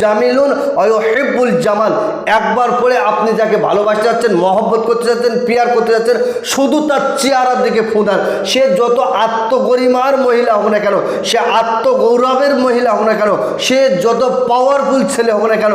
জামিলুন হেব্বুল জামাল। একবার পরে আপনি যাকে ভালোবাসতে যাচ্ছেন, মহব্বত করতে যাচ্ছেন, পিয়ার করতে যাচ্ছেন, শুধু তার চেহারার দিকে ফুদান সে যত আত্মগরিমার মহিলা হোক না কেন, সে আত্মগৌরবের মহিলা হোক না কেন, সে যত পাওয়ারফুল ছেলে হোক না কেন,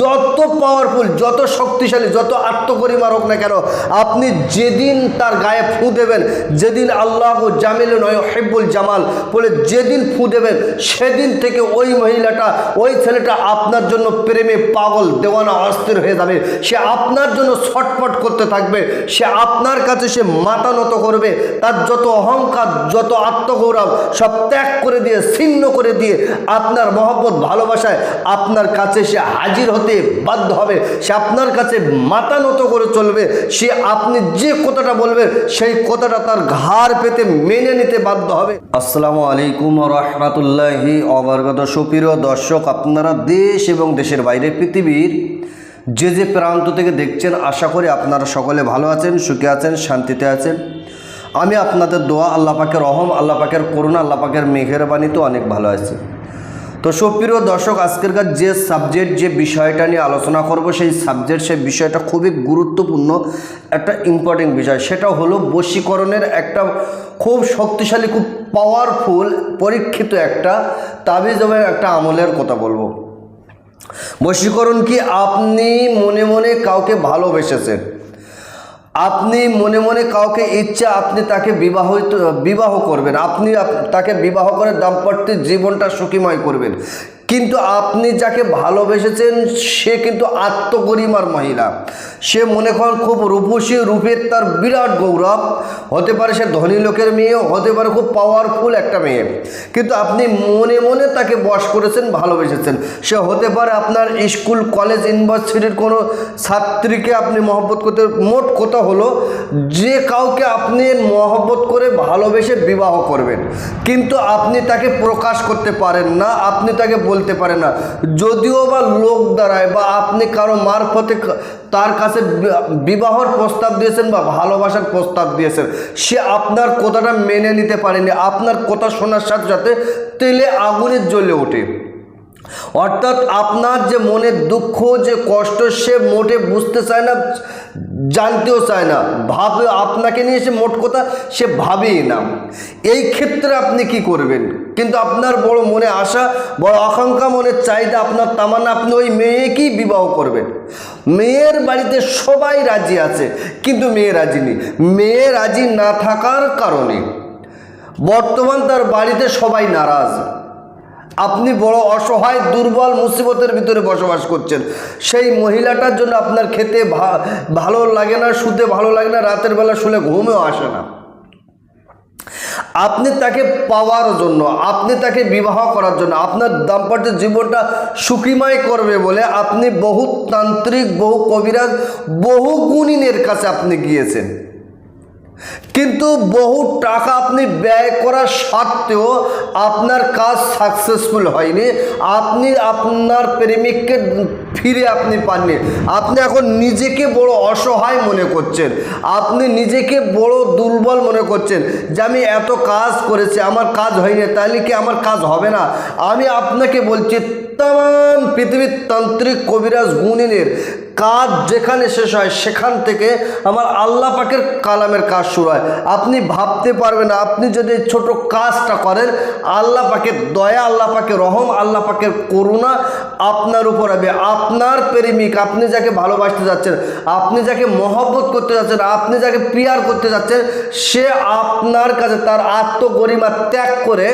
যত পাওয়ারফুল যত শক্তিশালী, যত আত্মগরিমার হোক না কেন, আপনি যেদিন তার গায়ে ফু দেবেন, যেদিন আল্লাহ জামিল নয় হেব্বুল জামাল বলে যেদিন ফু দেবেন, সেদিন থেকে ওই মহিলাটা, ওই ছেলেটা আপনার জন্য প্রেমে পাগল, দেওয়ানা অস্থির হয়ে যাবে। সে আপনার জন্য ছটফট করতে থাকবে। সে আপনার কাছে সে মাথা নত করবে। তার যত অহংকার, যত আত্মগৌরব, সব ত্যাগ করে দিয়ে, ছিন্ন করে দিয়ে আপনার মহব্বত, ভালোবাসায় আপনার কাছে সে হাজির হতে বাধ্য হবে। সে আপনার কাছে মাথা নত করে চলবে। সে আপনি যে কথাটা বলবেন সেই কথাটা তার ঘাড় পেতে মেনে নিতে বাধ্য হবে। আসসালামু আলাইকুম রহমাতুল্লাহি অবরগত সুপ্রিয় দর্শক, আপনারা দেশ এবং দেশের বাইরে পৃথিবীর যে যে প্রান্ত থেকে দেখছেন, আশা করি আপনারা সকলে ভালো আছেন, সুখে আছেন, শান্তিতে আছেন। আমি আপনাদের দোয়া, আল্লাহ পাকের রহম, আল্লাহ পাকের করুণা, আল্লাহ পাকের মেঘেরবাণীতেও অনেক ভালো আছি। তো সুপ্রিয় দর্শক, আজকেরকার যে সাবজেক্ট যে বিষয়টা নিয়ে আলোচনা করব, সেই সাবজেক্ট সেই বিষয়টা খুবই গুরুত্বপূর্ণ একটা ইম্পর্টেন্ট বিষয়। সেটা হলো বশীকরণের একটা খুব শক্তিশালী, খুব পাওয়ারফুল পরীক্ষিত একটা তাবিজ এবং একটা আমলের কথা বলব। বশীকরণ কি আপনি মনে মনে কাউকে ভালোবেসেছেন? আপনি মনে মনে কাউকে ইচ্ছা আপনি তাকে বিবাহ বিবাহ করবেন। আপনি তাকে বিবাহ করে দাম্পত্য জীবনটা সুখীময় করবেন। কিন্তু আপনি যাকে ভালোবেসেছেন, সে কিন্তু আত্মগরিমার মহিলা। সে মনে করেন খুব রূপসী, রূপের তার বিরাট গৌরব। হতে পারে সে ধনী লোকের মেয়ে, হতে পারে খুব পাওয়ারফুল একটা মেয়ে। কিন্তু আপনি মনে মনে তাকে বশ করেছেন, ভালোবেসেছেন। সে হতে পারে আপনার স্কুল, কলেজ, ইউনিভার্সিটির কোনো ছাত্রীকে আপনি মহব্বত করতে, মোট কথা হলো যে কাউকে আপনি মহব্বত করে ভালোবেসে বিবাহ করবেন। কিন্তু আপনি তাকে প্রকাশ করতে পারেন না, আপনি তাকে বলতে পারে না। যদিও বা লোক দ্বারায় বা আপনি কারও মারফতে তার কাছে বিবাহর প্রস্তাব দিয়েছেন বা ভালোবাসার প্রস্তাব দিয়েছেন, সে আপনার কথাটা মেনে নিতে পারেনি। আপনার কথা শোনার সাথে সাথে তেলে আগুনের জ্বলে ওঠে। অর্থাৎ আপনার যে মনের দুঃখ, যে কষ্ট, সে মোটে বুঝতে চায় না, জানতেও চায় না। ভাবে, আপনাকে নিয়ে সে মোট কথা সে ভাবেই না। এই ক্ষেত্রে আপনি কি করবেন? কিন্তু আপনার বড় মনে আশা, বড় আকাঙ্ক্ষা, মনের চাহিদা, আপনার তামান্না, আপনি ওই মেয়েকেই বিবাহ করবেন। মেয়ের বাড়িতে সবাই রাজি আছে, কিন্তু মেয়ে রাজি নেই। মেয়ে রাজি না থাকার কারণে। বর্তমান তার বাড়িতে সবাই নারাজ। আপনি বড় অসহায়, দুর্বল, মুসিবতের ভিতরে বসবাস করছেন। সেই মহিলাটার জন্য আপনার খেতে ভালো লাগে না, শুতে ভালো লাগে না, রাতের বেলা শুলে ঘুমেও আসে না। আপনি তাকে পাওয়ার জন্য, আপনি তাকে বিবাহ করার জন্য, আপনার দাম্পত্য জীবনটা সুখীময় করবে বলে আপনি বহু তান্ত্রিক, বহু কবিরাজ, বহু গুণিনের কাছে আপনি গিয়েছেন। কিন্তু বহু টাকা আপনি ব্যয় করার সত্ত্বেও আপনার কাজ সাকসেসফুল হয়নি। আপনি আপনার প্রেমিককে ফিরে আপনি পাননি। আপনি এখন নিজেকে বড় অসহায় মনে করছেন। আপনি নিজেকে বড় দুর্বল মনে করছেন যে আমি এত কাজ করেছি, আমার কাজ হয়নি, তাহলে কি আমার কাজ হবে না? আমি আপনাকে বলছি তাম পৃথিবীর তান্ত্রিক কবিরাজ গুণিনের কাজ যেখানে শেষ হয়, সেখান থেকে আমার আল্লাহ পাকের কালামের কাজ শুরু হয়। আপনি ভাবতে পারবেন আপনি যদি ছোট কাজটা করেন, আল্লাহ পাকের দয়া, আল্লাহ পাকের রহম, আল্লাহ পাকের করুণা আপনার উপর হবে। আপনার প্রেমিক, আপনি যাকে ভালোবাসতে যাচ্ছেন, আপনি যাকে মহব্বত করতে যাচ্ছেন, আপনি যাকে পিয়ার করতে যাচ্ছেন, সে আপনার কাছে তার আত্মগরিমা ত্যাগ করে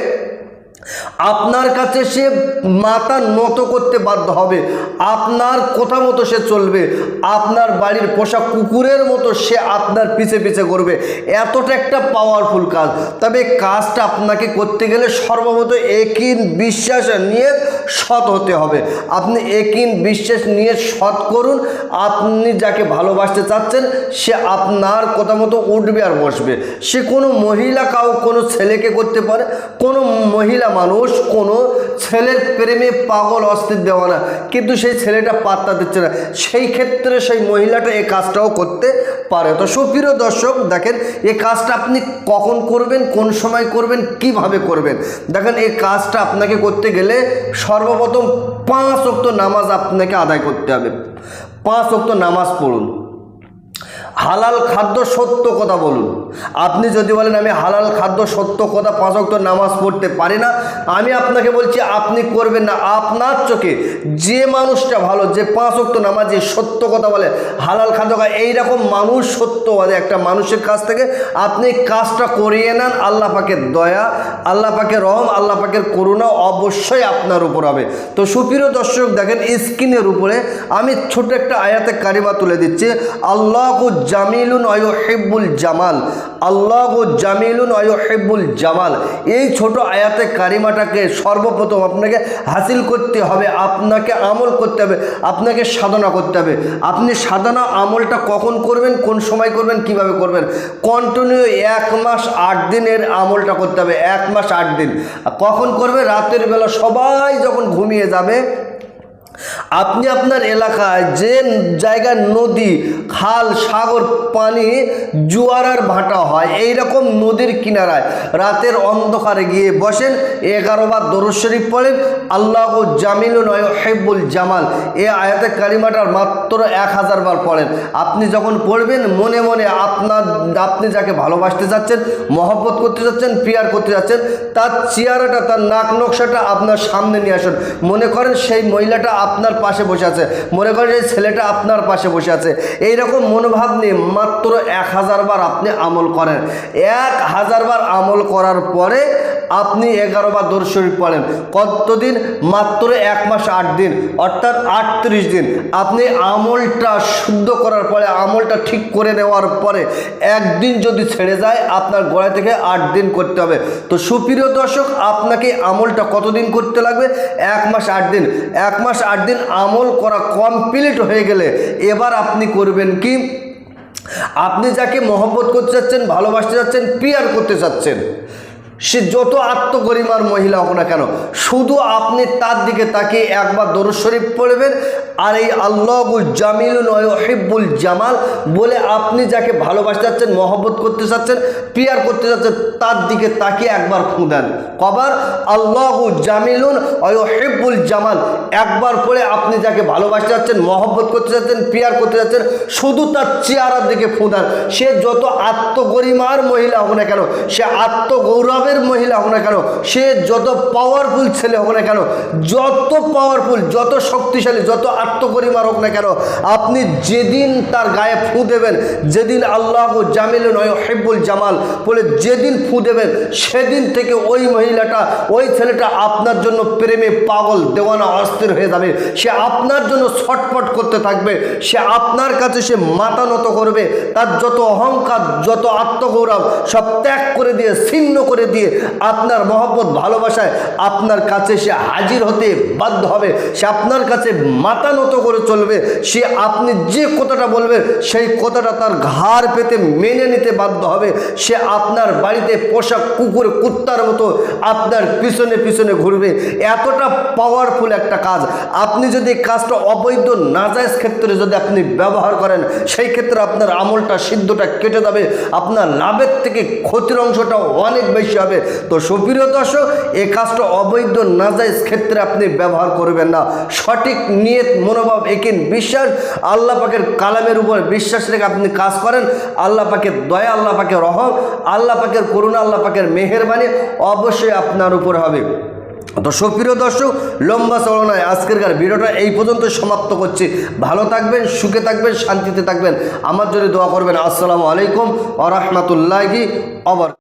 আপনার কাছে সে মাথা নত করতে বাধ্য হবে। আপনার কথা মতো সে চলবে। আপনার বাড়ির পোষা কুকুরের মতো সে আপনার পিছে পিছে করবে এতটা একটা পাওয়ারফুল কাজ। তবে কাজটা আপনাকে করতে গেলে সর্বপ্রথম একিন বিশ্বাস নিয়ে সৎ হতে হবে। আপনি একিন বিশ্বাস নিয়ে সৎ করুন। আপনি যাকে ভালোবাসতে চাচ্ছেন, সে আপনার কথা মতো উঠবে আর বসবে। সে কোনো মহিলা কাউ, কোনো ছেলেকে করতে পারে, কোনো মহিলা মানুষ কোনো ছেলের প্রেমে পাগল, অস্থির দেওয়া না। কিন্তু সেই ছেলেটা পাত্তা দিচ্ছে না। সেই ক্ষেত্রে সেই মহিলাটা এই কাজটাও করতে পারে। তো সুপ্রিয় দর্শক, দেখেন এই কাজটা আপনি কখন করবেন, কোন সময় করবেন, কীভাবে করবেন? দেখেন এই কাজটা আপনাকে করতে গেলে সর্বপ্রথম পাঁচ অক্ত নামাজ আপনাকে আদায় করতে হবে। পাঁচ অক্ত নামাজ পড়ুন। হালাল খাদ্য সত্য কথা বলুন। আপনি যদি বলেন আমি হালাল খাদ্য, সত্য কথা, পাঁচ অক্ত নামাজ পড়তে পারি না, আমি আপনাকে বলছি আপনি করবেন না। আপনার চোখে যে মানুষটা ভালো, যে পাঁচ অক্ত নামাজে, সত্য কথা বলে, হালাল খাদ্য খায়, এইরকম মানুষ সত্যবাদী একটা মানুষের কাছ থেকে আপনি কাজটা করিয়ে নেন, আল্লাহ পাকের দয়া, আল্লাহ পাকের রহম, আল্লাহ পাকের করুণা অবশ্যই আপনার উপর হবে। তো সুপ্রিয় দর্শক, দেখেন স্ক্রিনের উপরে আমি ছোট একটা আয়াতে কারিমা তুলে দিচ্ছি, আল্লাহ জামিলুন অয় হেব্বুল জামাল। আল্লাহ জামিলুন হেব্বুল জামাল। এই ছোট আয়াতে কারিমাটাকে সর্বপ্রথম আপনাকে হাসিল করতে হবে, আপনাকে আমল করতে হবে, আপনাকে সাধনা করতে হবে। আপনি সাধনা আমলটা কখন করবেন, কোন সময় করবেন, কীভাবে করবেন? কন্টিনিউ এক মাস আট দিনের আমলটা করতে হবে, এক মাস আট দিন। কখন করবে? রাতের বেলা সবাই যখন ঘুমিয়ে যাবে আপনি আপনার এলাকায় যে জায়গায় নদী, খাল, সাগর, পানি জোয়ারার ভাটা হয় এই রকম নদীর কিনারায় রাতের অন্ধকারে গিয়ে বসেন, এগারো বার দরুদ শরীফ পড়েন, আল্লাহ ও জামিল নয় হেব্বুল জামাল। এ আয়াতে কালিমাটার মাত্র এক হাজার বার পড়েন। আপনি যখন পড়বেন, মনে মনে আপনার, আপনি যাকে ভালোবাসতে চাচ্ছেন মহব্বত করতে চাচ্ছেন পিয়ার করতে যাচ্ছেন, তার চেয়ারাটা তার নাক নকশাটা আপনার সামনে নিয়ে আসুন। মনে করেন সেই মহিলাটা আপনার পাশে বসে আছে। মনে করেন সেই ছেলেটা আপনার পাশে বসে আছে। এই রকম মনোভাব নিয়ে মাত্র এক হাজার বার আপনি আমল করেন। এক হাজার বার আমল করার পরে আপনি এগারো বার দর শরীফ পড়েন। কতদিন? মাত্র এক মাস আট দিন, অর্থাৎ আটত্রিশ দিন। আপনি আমলটা শুদ্ধ করার পরে, আমলটা ঠিক করে নেওয়ার পরে একদিন যদি ছেড়ে যায়, আপনার গোড়া থেকে আট দিন করতে হবে। তো সুপ্রিয় দর্শক, আপনাকে আমলটা কতদিন করতে লাগবে? এক মাস আট দিন। এক মাস আট দিন আমল করা কমপ্লিট হয়ে গেলে এবার আপনি করবেন কি? আপনি যাকে মহব্বত করতে চাচ্ছেন, ভালোবাসতে চাচ্ছেন পিয়ার করতে চাচ্ছেন সে যত আত্মগরিমার মহিলা হোক না কেন, শুধু আপনি তার দিকে তাকিয়ে একবার দরুদ শরীফ পড়বেন, আর এই আল্লাহুল জামিল নয় হিব্বুল জামাল বলে আপনি যাকে ভালোবাসতে চাচ্ছেন মহব্বত করতে চাচ্ছেন পিয়ার করতে চাচ্ছেন তার দিকে তাকিয়ে একবার খুঁদেন কবার? আল্লাহু জামিলুন অয় হিব্বুল জামাল। একবার পড়ে আপনি যাকে ভালোবাসতে চাচ্ছেন মহব্বত করতে চাচ্ছেন পিয়ার করতে চাচ্ছেন শুধু তার চেয়ারার দিকে ফুঁদান সে যত আত্মগরিমার মহিলা হোক না কেন, সে আত্মগৌরবের মহিলা হোক না কেন? সে যত পাওয়ারফুল ছেলে হোক না কেন? যত পাওয়ারফুল যত শক্তিশালী, যত আত্মগরিমার হোক না কেন, আপনি যেদিন তার গায়ে ফু দেবেন, যেদিন আল্লাহ জামিল নয় হেব্বুল জামাল বলে যেদিন ফু দেবেন, সেদিন থেকে ওই মহিলাটা, ওই ছেলেটা আপনার জন্য প্রেমে পাগল, দেওয়ানা অস্থির হয়ে যাবে। সে আপনার জন্য ছটপট করতে থাকবে। সে আপনার কাছে সে মাথা নত করবে। তার যত অহংকার, যত আত্মগৌরব সব ত্যাগ করে দিয়ে, ছিন্ন করে দিয়ে আপনার মহব্বত, ভালোবাসায় আপনার কাছে সে হাজির হতে বাধ্য হবে। সে আপনার কাছে মাথা নত করে চলবে। সে আপনি যে কথাটা বলবেন, সেই কথাটা তার ঘাড় পেতে মেনে নিতে বাধ্য হবে। সে আপনার বাড়িতে পোশাক, কুকুর, কুত্তার মতো আপনার পিছনে পিছনে ঘুরবে। এতটা পাওয়ারফুল একটা কাজ। আপনি যদি কাজটা অবৈধ, নাজায়জ ক্ষেত্রে যদি আপনি ব্যবহার করেন, সেই ক্ষেত্রে আপনার আমলটা, সিদ্ধটা কেটে যাবে। আপনার লাভের থেকে ক্ষতির অংশটা অনেক বেশি হবে তো সুপ্রিয় দর্শক এই কাজটা অবৈধ, নাজায়জ ক্ষেত্রে আপনি ব্যবহার করবেন না। সঠিক নিয়ত, মনোভাব, একিন, বিশ্বাস, আল্লাহ পাকের কালামের উপর বিশ্বাস রেখে আপনি কাজ করেন। আল্লাহ পাকের দয়া, আল্লাহ পাকের রহম, আল্লাহ পাকের করুণা, আল্লাহ পাকের মেহেরবানি অবশ্যই আপনার উপর হবে। তো সুপ্রিয় দর্শক, লম্বা চলনায় আজকের ভিডিওটা এই পর্যন্ত সমাপ্ত করছি। ভালো থাকবেন, সুখে থাকবেন, শান্তিতে থাকবেন। আমার জন্য দোয়া করবেন। আসসালামু আলাইকুম আ রহমতুল্লাহি অবর